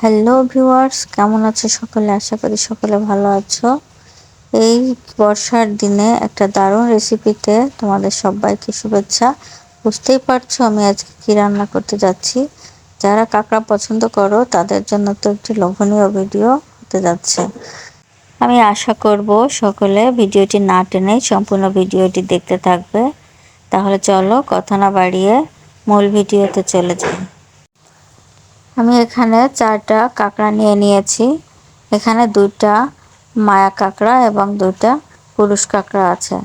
Hello viewers, কেমন আছো সকলে? আশা করি সকলে ভালো আছো। এই বর্ষার দিনে একটা দারুণ রেসিপিতে তোমাদের সবাইকে শুভেচ্ছা। বুঝতেই পারছ আমি আজকে কী রান্না করতে যাচ্ছি। যারা কাঁকড়া পছন্দ করো, তাদের জন্য তো একটি লোভনীয় ভিডিও হতে যাচ্ছে। আমি আশা করব সকলে ভিডিওটি না টেনে সম্পূর্ণ ভিডিওটি দেখতে থাকবে। তাহলে চলো কথা না বাড়িয়ে মূল ভিডিওতে চলে যাই। আমি এখানে চারটা কাঁকড়া নিয়ে নিয়েছি। এখানে দুইটা মায়া কাঁকড়া এবং দুইটা পুরুষ কাঁকড়া আছে।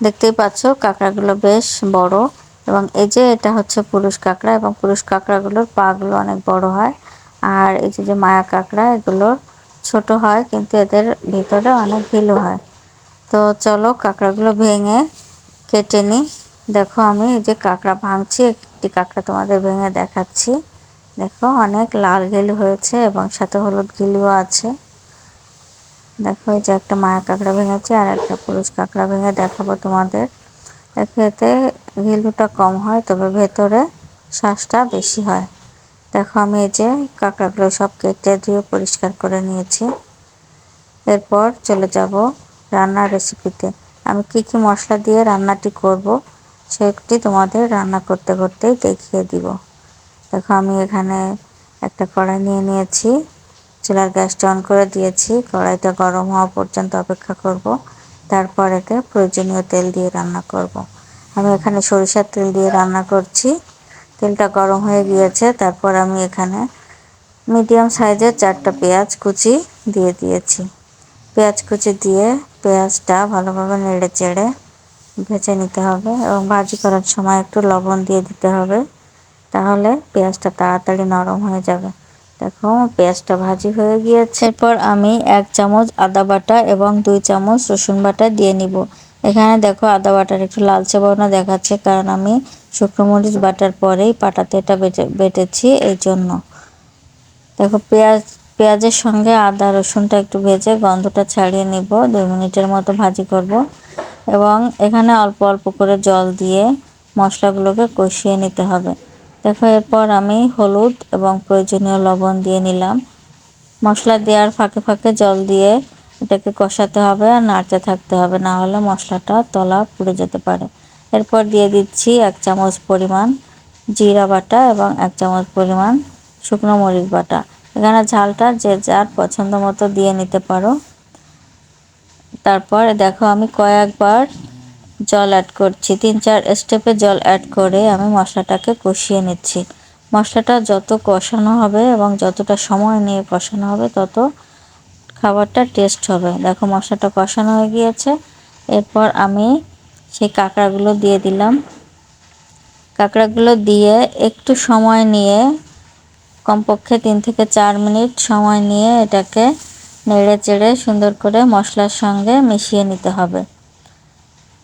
দেখতেই পাচ্ছ কাঁকড়াগুলো বেশ বড় এবং এই যে এটা হচ্ছে পুরুষ কাঁকড়া এবং পুরুষ কাঁকড়াগুলোর পাগুলো অনেক বড় হয়। আর এই যে যে মায়া কাঁকড়া, এগুলো ছোট হয় কিন্তু এদের ভিতরে অনেক ভিলু হয়। তো চলো কাঁকড়াগুলো ভেঙে কেটে নিই। দেখো আমি এই যে কাঁকড়া ভাঙছি, একটি কাঁকড়া তোমাদের ভেঙে দেখাচ্ছি। দেখো, অনেক লাল গিলু হয়েছে এবং সাথে হলুদ গিলুও আছে। দেখো, এই যে একটা মায়া কাঁকড়া ভেঙেছে আর একটা পুরুষ কাঁকড়া ভেঙে দেখাবো তোমাদের। দেখো, এতে গিলুটা কম হয়, তবে ভেতরে শ্বাসটা বেশি হয়। দেখো, আমি এই যে কাঁকড়াগুলো সব কেটে দিয়ে পরিষ্কার করে নিয়েছি। এরপর চলে যাব রান্নার রেসিপিতে আমি কি কি মশলা দিয়ে রান্নাটি করব, সেটি তোমাদের রান্না করতে করতেই দেখিয়ে দিব। দেখো, আমি এখানে একটা কড়াই নিয়ে নিয়েছি। চুলার গ্যাসটা অন করে দিয়েছি। কড়াইটা গরম হওয়া পর্যন্ত অপেক্ষা করব। তারপর এতে প্রয়োজনীয় তেল দিয়ে রান্না করব। আমি এখানে সরিষার তেল দিয়ে রান্না করছি। তেলটা গরম হয়ে গিয়েছে। তারপর আমি এখানে মিডিয়াম সাইজের চারটা পেঁয়াজ কুচি দিয়ে দিয়েছি। পেঁয়াজ কুচি দিয়ে পেঁয়াজটা ভালোভাবে নেড়ে চেড়ে ভেজে নিতে হবে এবং ভাজি করার সময় একটু লবণ দিয়ে দিতে হবে। তাহলে পেঁয়াজটা তাড়াতাড়ি নরম হয়ে যাবে। দেখো, পেঁয়াজটা ভাজি হয়ে গিয়েছে। এরপর আমি এক চামচ আদা বাটা এবং দুই চামচ রসুন বাটা দিয়ে নিব। এখানে দেখো, আদা বাটার একটু লালচে বর্ণ দেখাচ্ছে, কারণ আমি শুকনো মরিচ বাটার পরেই পাটাতে এটা বেটে, বেটেছি এই জন্য দেখো, পেঁয়াজ, পেঁয়াজের সঙ্গে আদা, রসুনটা একটু ভেজে গন্ধটা ছাড়িয়ে নিব। দুই মিনিটের মতো ভাজি করব। এবং এখানে অল্প অল্প করে জল দিয়ে মশলাগুলোকে কষিয়ে নিতে হবে। দেখো এরপর আমি হলুদ এবং প্রয়োজনীয় লবণ দিয়ে নিলাম। মশলা দেওয়ার ফাঁকে ফাঁকে জল দিয়ে এটাকে কষাতে হবে আর নাড়তে থাকতে হবে, না হলে মশলাটা তলা পুড়ে যেতে পারে। এরপর দিয়ে দিচ্ছি এক চামচ পরিমাণ জিরা বাটা এবং এক চামচ পরিমাণ শুকনো মরিচ বাটা। এখানে ঝালটা যে যার পছন্দ মতো দিয়ে নিতে পারো। তারপর দেখো আমি কয়েকবার জল অ্যাড করছি। তিন, চার স্টেপে জল অ্যাড করে আমি মশলাটাকে কষিয়ে নিচ্ছি। মশলাটা যত কষানো হবে এবং যতটা সময় নিয়ে কষানো হবে, তত খাবারটা টেস্ট হবে। দেখো মশলাটা কষানো হয়ে গিয়েছে। এরপর আমি সেই কাঁকড়াগুলো দিয়ে দিলাম। কাঁকড়াগুলো দিয়ে একটু সময় নিয়ে, কমপক্ষে তিন থেকে চার মিনিট সময় নিয়ে এটাকে নেড়ে চেড়ে সুন্দর করে মশলার সঙ্গে মিশিয়ে নিতে হবে।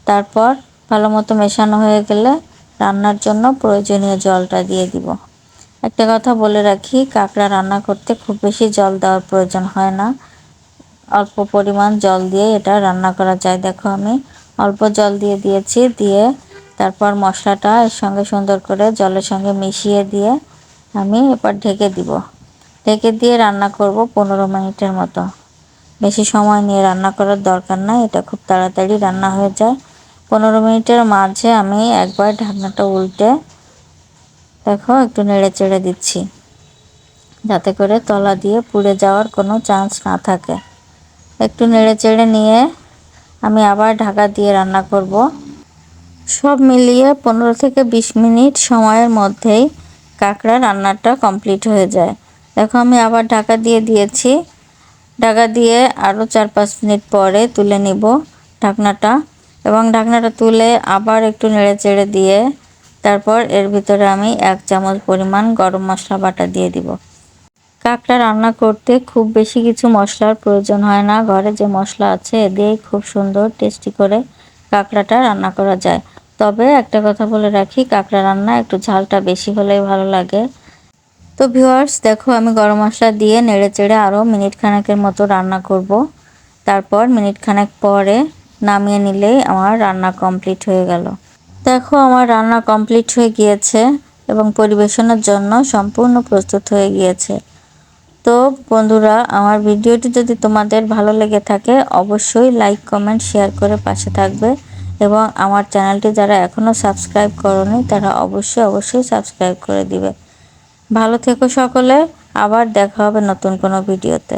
তারপর ভালো মতো মেশানো হয়ে গেলে রান্নার জন্য প্রয়োজনীয় জলটা দিয়ে দিব। একটা কথা বলে রাখি, কাঁকড়া রান্না করতে খুব বেশি জল দেওয়ার প্রয়োজন হয় না। অল্প পরিমাণ জল দিয়ে এটা রান্না করা যায়। দেখো আমি অল্প জল দিয়ে দিয়েছি, দিয়ে তারপর মশলাটা এর সঙ্গে সুন্দর করে জলের সঙ্গে মিশিয়ে দিয়ে আমি এবার ঢেকে দিব। ঢেকে দিয়ে রান্না করব পনেরো মিনিটের মতো। বেশি সময় নিয়ে রান্না করার দরকার নাই, এটা খুব তাড়াতাড়ি রান্না হয়ে যায়। পনেরো মিনিটের মাঝে আমি একবার ঢাকনাটা উল্টে, দেখো, একটু নেড়ে চেড়ে দিচ্ছি। যাতে করে তলা দিয়ে পুড়ে যাওয়ার কোনো চান্স না থাকে। একটু নেড়ে চেড়ে নিয়ে আমি আবার ঢাকা দিয়ে রান্না করব। সব মিলিয়ে পনেরো থেকে বিশ মিনিট সময়ের মধ্যেই কাঁকড়া রান্নাটা কমপ্লিট হয়ে যায়। দেখো, আমি আবার ঢাকা দিয়ে দিয়েছি। ঢাকা দিয়ে আরও চার পাঁচ মিনিট পরে তুলে নিব ঢাকনাটা। এবং ঢাকনাটা তুলে আবার একটু নেড়ে চেড়ে দিয়ে তারপর এর ভিতরে আমি এক চামচ পরিমাণ গরম মশলা বাটা দিয়ে দিব। কাঁকড়া রান্না করতে খুব বেশি কিছু মশলার প্রয়োজন হয় না। ঘরে যে মশলা আছে, এ দিয়েই খুব সুন্দর, টেস্টি করে কাঁকড়াটা রান্না করা যায়। তবে একটা কথা বলে রাখি, কাঁকড়া রান্না একটু ঝালটা বেশি হলেই ভালো লাগে। তো ভিউয়ার্স, দেখো আমি গরম মশলা দিয়ে নেড়ে চেড়ে আরও মিনিট খানেকের মতো রান্না করব। তারপর মিনিট খানেক পরে নামিয়ে নিলেই আমার রান্না কমপ্লিট হয়ে গেল। দেখো, আমার রান্না কমপ্লিট হয়ে গিয়েছে এবং পরিবেশনের জন্য সম্পূর্ণ প্রস্তুত হয়ে গিয়েছে। তো বন্ধুরা, আমার ভিডিওটি যদি তোমাদের ভালো লেগে থাকে, অবশ্যই লাইক কমেন্ট শেয়ার করে পাশে থাকবে এবং আমার চ্যানেলটি যারা এখনও সাবস্ক্রাইব করনি, তারা অবশ্যই অবশ্যই সাবস্ক্রাইব করে দিবে। ভালো থেকো সকলে, আবার দেখা হবে নতুন কোনো ভিডিওতে।